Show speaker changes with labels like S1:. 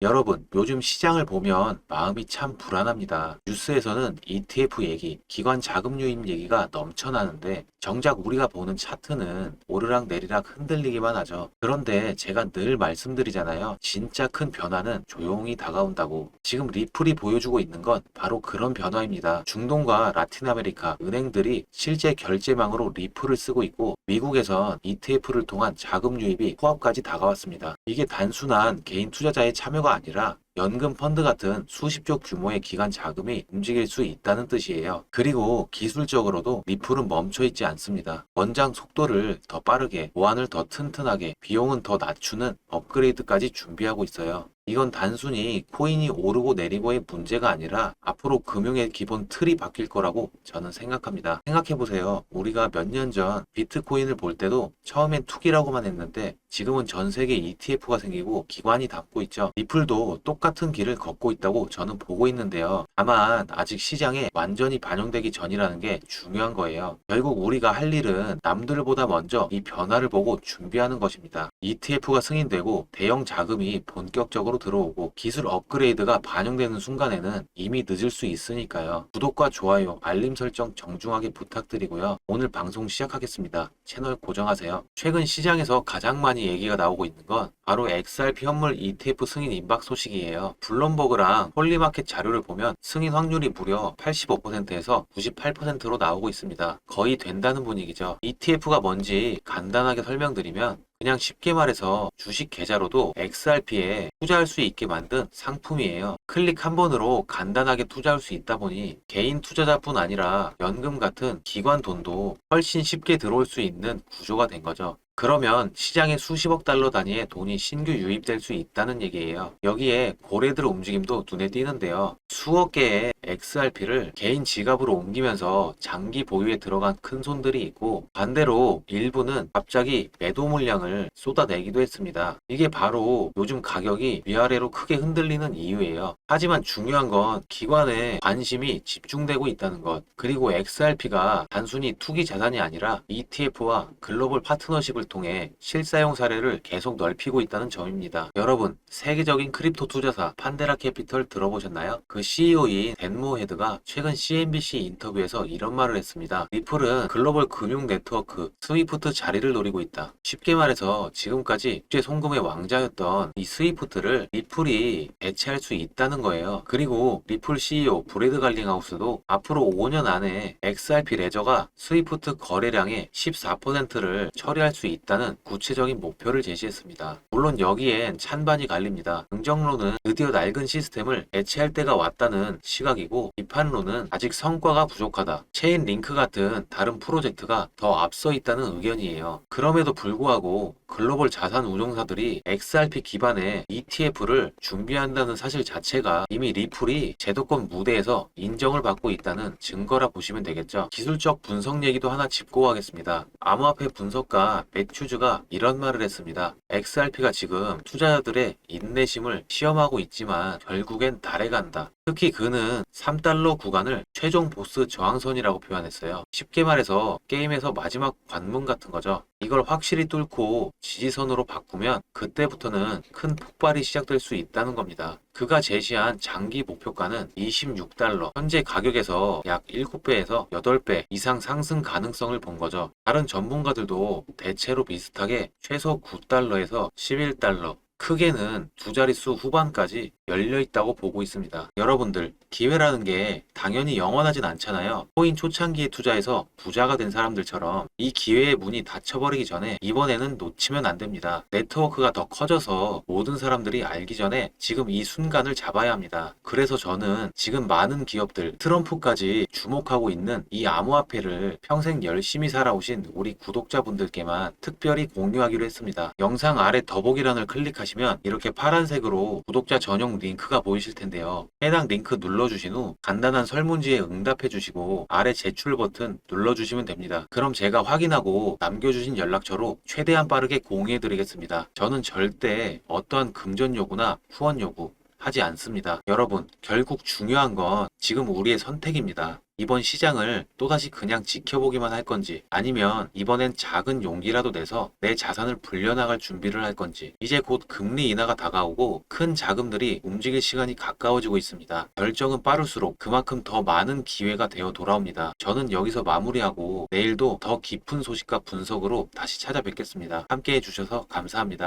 S1: 여러분, 요즘 시장을 보면 마음이 참 불안합니다. 뉴스에서는 ETF 얘기, 기관 자금 유입 얘기가 넘쳐나는데 정작 우리가 보는 차트는 오르락 내리락 흔들리기만 하죠. 그런데 제가 늘 말씀드리잖아요. 진짜 큰 변화는 조용히 다가온다고. 지금 리플이 보여주고 있는 건 바로 그런 변화입니다. 중동과 라틴 아메리카 은행들이 실제 결제망으로 리플을 쓰고 있고 미국에선 ETF를 통한 자금 유입이 코앞까지 다가왔습니다. 이게 단순한 개인 투자자의 참여가 아니라 연금 펀드 같은 수십조 규모의 기관 자금이 움직일 수 있다는 뜻이에요. 그리고 기술적으로도 리플은 멈춰 있지 않습니다. 원장 속도를 더 빠르게, 보안을 더 튼튼하게, 비용은 더 낮추는 업그레이드까지 준비하고 있어요. 이건 단순히 코인이 오르고 내리고의 문제가 아니라 앞으로 금융의 기본 틀이 바뀔 거라고 저는 생각합니다. 생각해보세요. 우리가 몇 년 전 비트코인을 볼 때도 처음엔 투기라고만 했는데 지금은 전 세계 ETF가 생기고 기관이 담고 있죠. 리플도 똑같 은 길을 걷고 있다고 저는 보고 있는데요. 다만 아직 시장에 완전히 반영되기 전이라는 게 중요한 거예요. 결국 우리가 할 일은 남들보다 먼저 이 변화를 보고 준비하는 것입니다. ETF가 승인되고 대형 자금이 본격적으로 들어오고 기술 업그레이드가 반영되는 순간에는 이미 늦을 수 있으니까요. 구독과 좋아요, 알림 설정 정중하게 부탁드리고요. 오늘 방송 시작하겠습니다. 채널 고정하세요. 최근 시장에서 가장 많이 얘기가 나오고 있는 건 바로 XRP 현물 ETF 승인 임박 소식이에요. 블룸버그랑 홀리마켓 자료를 보면 승인 확률이 무려 85%에서 98%로 나오고 있습니다. 거의 된다는 분위기죠. ETF가 뭔지 간단하게 설명드리면 그냥 쉽게 말해서 주식 계좌로도 XRP에 투자할 수 있게 만든 상품이에요. 클릭 한 번으로 간단하게 투자할 수 있다 보니 개인 투자자뿐 아니라 연금 같은 기관 돈도 훨씬 쉽게 들어올 수 있는 구조가 된 거죠. 그러면 시장에 수십억 달러 단위의 돈이 신규 유입될 수 있다는 얘기예요. 여기에 고래들의 움직임도 눈에 띄는데요. 수억 개의 XRP를 개인 지갑으로 옮기면서 장기 보유에 들어간 큰 손들이 있고 반대로 일부는 갑자기 매도 물량을 쏟아내기도 했습니다. 이게 바로 요즘 가격이 위아래로 크게 흔들리는 이유예요. 하지만 중요한 건 기관의 관심이 집중되고 있다는 것. 그리고 XRP가 단순히 투기 자산이 아니라 ETF와 글로벌 파트너십을 통해 실사용 사례를 계속 넓히고 있다는 점입니다. 여러분, 세계적인 크립토 투자사 판데라 캐피털 들어보셨나요? 그 CEO인 댄모 헤드가 최근 CNBC 인터뷰에서 이런 말을 했습니다. 리플은 글로벌 금융 네트워크 스위프트 자리를 노리고 있다. 쉽게 말해서 지금까지 국제 송금의 왕자였던 이 스위프트를 리플이 대체할 수 있다는 거예요. 그리고 리플 CEO 브래드 갈링하우스도 앞으로 5년 안에 XRP 레저가 스위프트 거래량의 14%를 처리할 수 있다 는 구체적인 목표를 제시했습니다. 물론 여기엔 찬반이 갈립니다. 긍정론은 드디어 낡은 시스템을 대체할 때가 왔다는 시각이고 비판론은 아직 성과가 부족하다. 체인 링크 같은 다른 프로젝트가 더 앞서 있다는 의견이에요. 그럼에도 불구하고 글로벌 자산 운용사들이 XRP 기반의 ETF를 준비한다는 사실 자체가 이미 리플이 제도권 무대에서 인정을 받고 있다는 증거라 보시면 되겠죠. 기술적 분석 얘기도 하나 짚고 가겠습니다. 암호화폐 분석가 매튜즈가 이런 말을 했습니다. XRP가 지금 투자자들의 인내심을 시험하고 있지만 결국엔 달에 간다. 특히 그는 3달러 구간을 최종 보스 저항선이라고 표현했어요. 쉽게 말해서 게임에서 마지막 관문 같은 거죠. 이걸 확실히 뚫고 지지선으로 바꾸면 그때부터는 큰 폭발이 시작될 수 있다는 겁니다. 그가 제시한 장기 목표가는 26달러, 현재 가격에서 약 7배에서 8배 이상 상승 가능성을 본 거죠. 다른 전문가들도 대체로 비슷하게 최소 9달러에서 11달러, 크게는 두 자릿수 후반까지 열려 있다고 보고 있습니다. 여러분들, 기회라는 게 당연히 영원하진 않잖아요. 코인 초창기에 투자해서 부자가 된 사람들처럼 이 기회의 문이 닫혀버리기 전에 이번에는 놓치면 안 됩니다. 네트워크가 더 커져서 모든 사람들이 알기 전에 지금 이 순간을 잡아야 합니다. 그래서 저는 지금 많은 기업들, 트럼프까지 주목하고 있는 이 암호화폐를 평생 열심히 살아오신 우리 구독자분들께만 특별히 공유하기로 했습니다. 영상 아래 더보기란을 클릭하시면 이렇게 파란색으로 구독자 전용 링크가 보이실 텐데요. 해당 링크 눌러주신 후 간단한 설문지에 응답해 주시고 아래 제출 버튼 눌러주시면 됩니다. 그럼 제가 확인하고 남겨주신 연락처로 최대한 빠르게 공유해 드리겠습니다. 저는 절대 어떠한 금전 요구나 후원 요구 하지 않습니다. 여러분, 결국 중요한 건 지금 우리의 선택입니다. 이번 시장을 또다시 그냥 지켜보기만 할 건지 아니면 이번엔 작은 용기라도 내서 내 자산을 불려나갈 준비를 할 건지 이제 곧 금리 인하가 다가오고 큰 자금들이 움직일 시간이 가까워지고 있습니다. 결정은 빠를수록 그만큼 더 많은 기회가 되어 돌아옵니다. 저는 여기서 마무리하고 내일도 더 깊은 소식과 분석으로 다시 찾아뵙겠습니다. 함께 해주셔서 감사합니다.